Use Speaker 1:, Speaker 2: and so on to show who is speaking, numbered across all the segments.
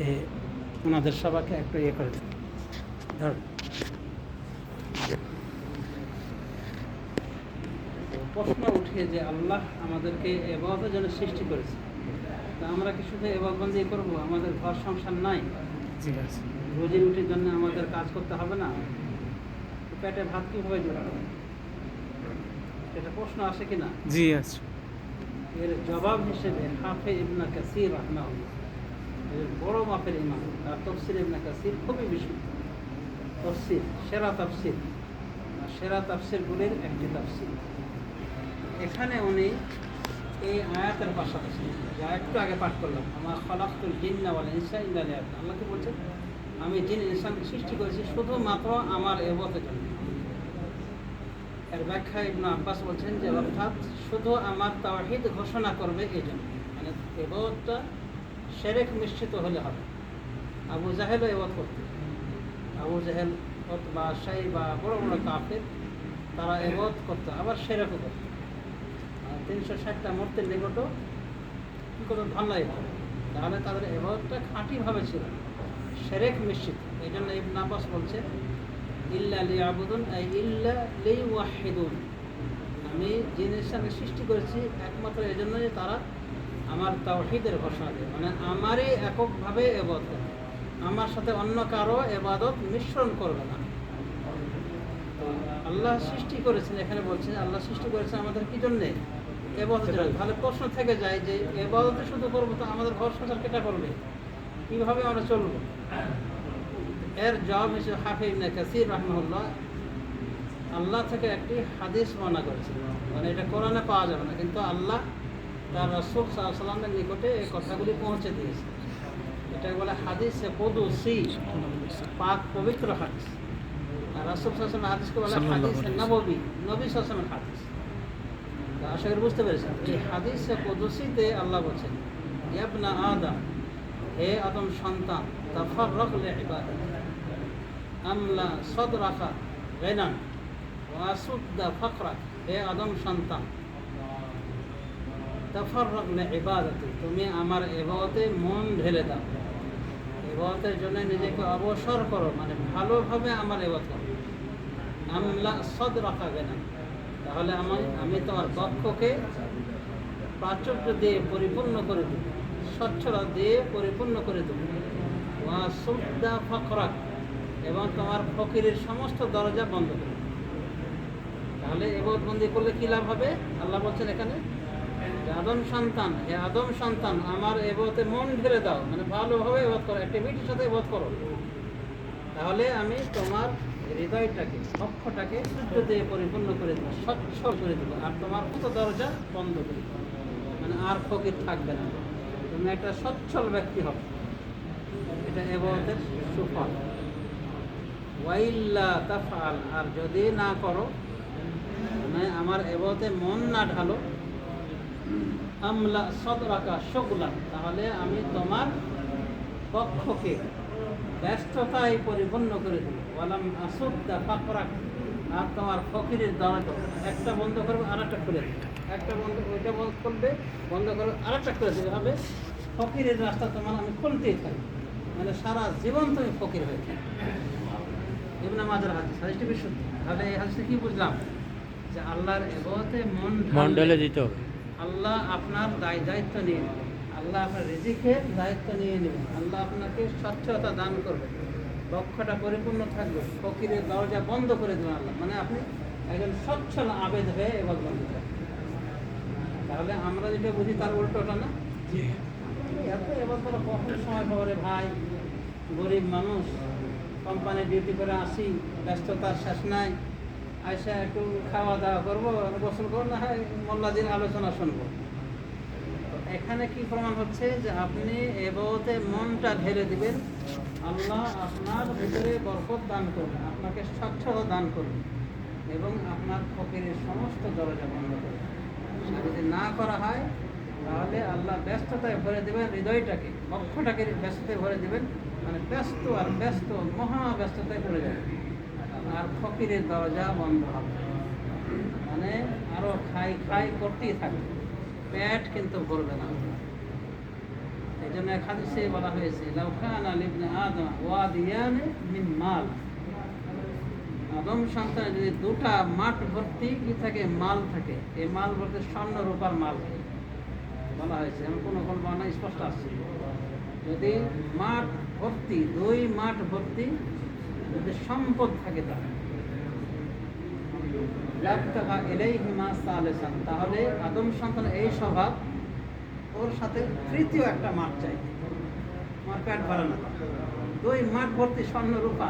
Speaker 1: এ, ওনাদের সবাইকে একটু ইয়ে করে দিন। ধর। প্রশ্ন উঠে যে আল্লাহ আমাদেরকে এবাদতের জন্য সৃষ্টি করেছে। তা আমরা কি শুধু এবাদবন্দি করব? আমাদের ঘর সংসার নাই? রোজি রুটির জন্য আমাদের কাজ করতে হবে না? পেটে ভাত কীভাবে জোগাড় এটা প্রশ্ন আসে কি না
Speaker 2: জি আছে
Speaker 1: এর জবাব হিসেবে হাফে ইবনা কাসির এর বড় মাপের ইমাম। তার তফসির ইবনা কাসির খুবই বিশুদ্ধ তফসির সেরা তফসির সেরা তফসিরগুলির একটি তফসির এখানে উনি এই আয়াতের পাশাপাশি, যা একটু আগে পাঠ করলাম আমার খলাফতুল জিন্না বলে ইনসা ইন্দা আল্লাহ কি বলছেন? আমি জিন ইনসানকে সৃষ্টি করেছি শুধুমাত্র আমার এবতের জন্য। এর ব্যাখ্যা ইবনু আব্বাস বলছেন যে, অর্থাৎ শুধু আমার তাওহিদ ঘোষণা করবে এই জন্য মানে এবাদতটা সেরেক মিশ্রিত হলে হবে। আবু জাহেলও এবাদ করতে আবু জাহেল বা শাহী বা বড় বড় কাফের, তারা এবাদ করতো, আবার সেরেকও করতো। তিনশো ষাটটা মূর্তির নিকটও কী করতো ধান্নাই তাহলে তাদের এবাদতটা খাঁটিভাবে ছিল। সেরেক মিশ্রিত এই জন্য ইবন আব্বাস বলছে ইল্লা লিয়াবুদুন, আই ইল্লা লিওয়াহিদুন। আমি যে জিনিসটা আমি সৃষ্টি করেছি একমাত্র এই জন্য যে তারা আমার তাওহিদের ঘোষণা দেয় মানে আমারই এককভাবে করবে। আমার সাথে অন্য কারও এবাদত মিশ্রণ করবে না। আল্লাহ সৃষ্টি করেছেন এখানে বলছেন আল্লাহ সৃষ্টি করেছেন আমাদের কি জন্যে? এবাদতের তাহলে প্রশ্ন থেকে যায় যে এবাদতে শুধু করব তো আমাদের ঘর সংসার কেটা করবে? কীভাবে আমরা চলবো? এর জবাব হিসেবে হাফি ইবনে কাসির রহমুল্লাহ আল্লাহ থেকে একটি হাদিস বর্ণনা করেছিল মানে এটা কোরআনে পাওয়া যাবে না কিন্তু আল্লাহ তার রসুল সাল্লামের নিকটে এই কথাগুলি পৌঁছে দিয়েছে। এটা বলে হাদিস পদুসি পাক পবিত্র হাদিস। আর রসুল সাল্লামের হাদিসকে বলে হাদিস নববী নবী সাল্লামের হাদিস। আশা করি বুঝতে পেরেছেন এই হাদিস পদুসিতে আল্লাহ বলছেন ইয়াবনা আদম হে আদম সন্তান তাফার রকলে ইবাদত আমলা সদ রাখা গেনান ওয়াসুদ্দা ফকরা হে আদম সন্তান। তাফার রকলে ইবাদতে। তুমি আমার এবাদতে মন ঢেলে দাও। এবাদতের জন্য নিজেকে অবসর করো মানে ভালোভাবে আমার এবাদ করো। আমলা সদ রাখা গেনান তাহলে আমার আমি তোমার বক্ষকে প্রাচুর্য দিয়ে পরিপূর্ণ করে দেব। স্বচ্ছতা দিয়ে পরিপূর্ণ করে দেব। ওয়া সুদ্দা এবং তোমার ফকিরের সমস্ত দরজা বন্ধ করে তাহলে তাহলে এবাদবন্দি করলে কী লাভ হবে? আল্লাহ বলছেন এখানে আদম সন্তান, হে আদম সন্তান, আমার এবাদতে মন ঢেলে দাও। মানে ভালোভাবে এবাদ করো অ্যাক্টিভিটির সাথে এবাদ করো। তাহলে আমি তোমার হৃদয়টাকে, লক্ষ্যটাকে সূর্য দিয়ে পরিপূর্ণ করে দেবো স্বচ্ছ করে দেবো, আর তোমার কত দরজা বন্ধ করে দেবো। মানে আর ফকির থাকবে না। তুমি একটা সচ্ছল ব্যক্তি হবে। এটা এবাদতের সুফল। ওয়াইল্লা তাফাল আর যদি না করো মানে আমার এবতে মন না ঢালো আমলা সদরাকা শগুলা তাহলে আমি তোমার পক্ষকে ব্যস্ততায় পরিপূর্ণ করে দেব। ওয়ালাম আসুদ্দা ফাকরাক আর তোমার ফকিরের দরজা একটা বন্ধ করবে আর একটা খুলে দেবে। একটা বন্ধ ওইটা বন্ধ করবে বন্ধ করবে আর একটা খুলে দেবে। হবে ফকিরের রাস্তা তোমার আমি খুলতেই থাকি। মানে সারা জীবন তুমি ফকির হয়ে থাকবে ইবনে মাজার হাদিস হাদিসটি বিশুদ্ধ। তাহলে এই হাদিসে কি বুঝলাম? যে আল্লাহর এবাদতে মন
Speaker 2: মন্ডলে দিতে হবে।
Speaker 1: আল্লাহ আপনার দায় দায়িত্ব নিয়ে নেবেন আল্লাহ আপনার রিজিকের দায়িত্ব নিয়ে নেবেন আল্লাহ আপনাকে স্বচ্ছতা দান করবে। লক্ষ্যটা পরিপূর্ণ থাকবে। ফকিরের দরজা বন্ধ করে দেবেন আল্লাহ। মানে আপনি একজন স্বচ্ছল আবেদ হয়ে এবার বন্ধ তাহলে আমরা যেটা বুঝি তার উল্টোটা না? এত এবার ধরো কখন সময় পাবে ভাই? গরিব মানুষ কোম্পানি ডিউটি করে আসি ব্যস্ততার শেষ নাই। আইসা একটু খাওয়া দাওয়া করব, গোসল করব, না হয় মোল্লাজির আলোচনা শুনব। এখানে কি প্রমাণ হচ্ছে যে আপনি এবতে মনটা ঢেলে দিবেন, আল্লাহ আপনার ভিতরে বরকত দান করবেন আপনাকে স্বচ্ছতা দান করবেন এবং আপনার ফকিরের সমস্ত দরজা বন্ধ করবেন আর যদি না করা হয়, তাহলে আল্লাহ ব্যস্ততায় ভরে দেবেন, হৃদয়টাকে লক্ষ্যটাকে ব্যস্ততায় ভরে দেবেন মানে ব্যস্ত আর ব্যস্ত, মহা ব্যস্ততায় পড়ে যাবে আর ফকিরের দরজা বন্ধ হবে। মানে আরও খাই খাই করতেই থাকবে। পেট কিন্তু ভরবে না। এই জন্য হাদিসে বলা হয়েছে, লাউ কানা লিবনে আদম মিন মাল। আদম সন্তানের যদি দুটা মাঠ ভর্তি কি থাকে? মাল থাকে। এই মাল ভর্তি স্বর্ণ রূপার মাল। বলা হয়েছে। এমন কোনো কোনো বর্ণনা স্পষ্ট আসছে যদি মাঠ ভর্তি, দুই মাঠ ভর্তি যদি সম্পদ থাকে তার। লাবতাগা ইলাইহিমা সালিসান। তাহলে আদম সন্তান এই স্বভাব, ওর সাথে তৃতীয় একটা মাঠ চাই। আমার পেট ভরে না। দুই মাঠ ভর্তি স্বর্ণ রূপা।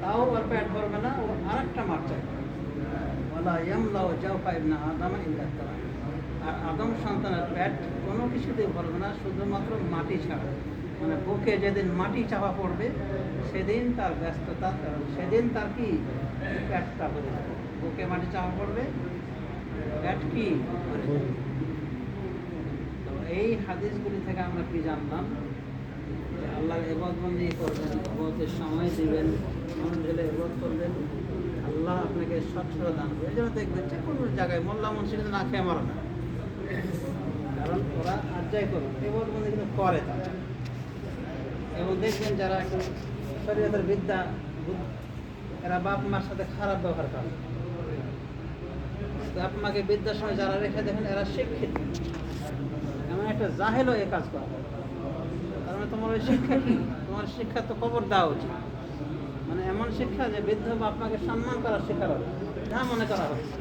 Speaker 1: তাও ওর পেট ভরবে না, ও আর একটা মাঠ চাই। ওলা ইয়ামলাও জাওফা ইবনা আদম ইল্লা তারা। আর আদম সন্তানের প্যাট কোনো কিছুতেই ভরবে না, শুধুমাত্র মাটি ছাড়া। মানে বুকে যেদিন মাটি চাপা পড়বে, সেদিন তার ব্যস্ততা, সেদিন তার কি? পেটটা ভরে যাবে। বুকে মাটি চাপা পড়বে, পেট কি? তো এই হাদিসগুলি থেকে আমরা কি জানলাম? যে আল্লাহ এবাদবন্দি করবেন, এবাদতের সময় দিবেন, মন ঢেলে এবাদ করবেন। আল্লাহ আপনাকে স্বচ্ছতা দান করবে। এই জন্য দেখবেন যে কোনো জায়গায় মোল্লা মনসি কিন্তু না খেয়ে মারা না। কারণ ওরা আর যাই করুন এবাদবন্দি কিন্তু করে তারা। এবং দেখবেন যারা একটু শরীয়তের বিদ্যা এরা বাপ মার সাথে খারাপ ব্যবহার করে। বাপ মাকে বিদ্যার সময় যারা রেখে দেখেন, এরা শিক্ষিত। এমন একটা জাহেলও এ কাজ করে। তার মানে তোমার ওই শিক্ষা কি? তোমার শিক্ষা তো খবর দেওয়া উচিত। মানে এমন শিক্ষা যে বৃদ্ধ বাপ মাকে সম্মান করার শিক্ষা হবে যা মনে করা হচ্ছে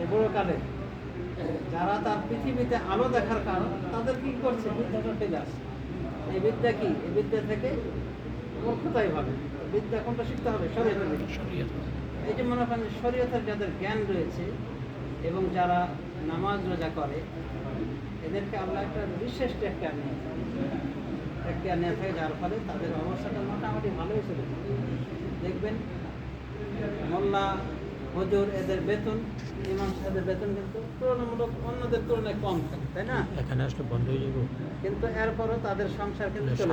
Speaker 1: এই বুড়ো কালে যারা তার পৃথিবীতে আলো দেখার কারণ, তাদের কি করছে? বিদ্যাটা ফেলে আসছে এই বিদ্যা কি? এই বিদ্যা থেকে মূর্খতাই ভাবে বিদ্যা কোনটা? শিখতে হবে শরীয়তের এই যে মনে করেন শরীয়তের যাদের জ্ঞান রয়েছে এবং যারা নামাজ রোজা করে এদেরকে আল্লাহ একটা বিশেষ টেক কেয়ার নিয়ে টেক কেয়ার নিয়ে থাকে যার ফলে তাদের অবস্থাটা মোটামুটি ভালোই চলে দেখবেন মোল্লা হজুর এদের বেতন ইমাম সাহেবের বেতন কিন্তু তুলনামূলক অন্যদের তুলনায় কম থাকে তাই না?
Speaker 2: এখানে আসলে বন্ধ হয়ে যাবে।
Speaker 1: কিন্তু এরপরও তাদের সংসার কিন্তু চলে